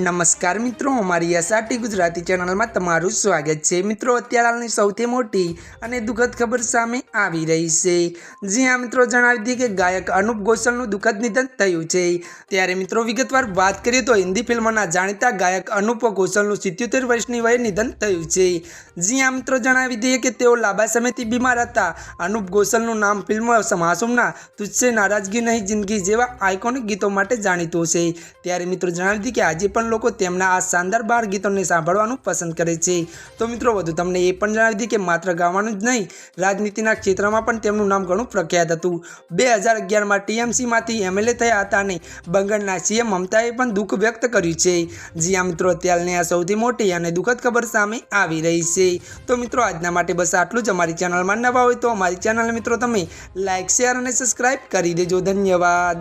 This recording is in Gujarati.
નમસ્કાર મિત્રો, અમારી એસઆરટી ગુજરાતી ચેનલમાં તમારું સ્વાગત છે. મિત્રો, અત્યારે હાલની સૌથી મોટી અને દુઃખદ ખબર સામે આવી રહી છે. જી હા, મિત્રો, જણાવી દઈએ કે ગાયક અનુપ ગોસ્વાલનું દુઃખદ નિધન થયું છે. ત્યારે મિત્રો, વિગતવાર વાત કરીએ તો હિન્દી ફિલ્મના જાણીતા ગાયક અનુપ ગોસ્વાલનું સિત્યોતેર વર્ષની વયે નિધન થયું છે. જી હા, મિત્રો, જણાવી દઈએ કે તેઓ લાંબા સમયથી બીમાર હતા. અનુપ ગોસ્વાલનું નામ ફિલ્મ માસૂમના તુચ્છે નારાજગી નહીં જિંદગી જેવા આઇકોનિક ગીતો માટે જાણીતું છે. ત્યારે મિત્રો, જણાવી દઈએ કે આજે પણ લોકો તેમના આ શાનદાર બાર ગીતોને સાંભળવાનું પસંદ કરે છે. તો મિત્રો, વધુ તમને એ પણ જણાવી દઈએ કે માત્ર ગાવાનું જ નહીં, રાજનીતિના ક્ષેત્રમાં પણ તેમનું નામ ઘણું પ્રખ્યાત હતું. બે હજાર અગિયારમાં ટીએમસીમાંથી એમએલએ થયા હતા અને બંગાળના સીએમ મમતાએ પણ દુઃખ વ્યક્ત કર્યું છે. જી આ મિત્રો, અત્યારની આ સૌથી મોટી અને દુઃખદ ખબર સામે આવી રહી છે. તો મિત્રો, આજના માટે બસ આટલું જ. અમારી ચેનલમાં નવા હોય તો અમારી ચેનલ મિત્રો તમે લાઇક શેર અને સબસ્ક્રાઇબ કરી દેજો. ધન્યવાદ.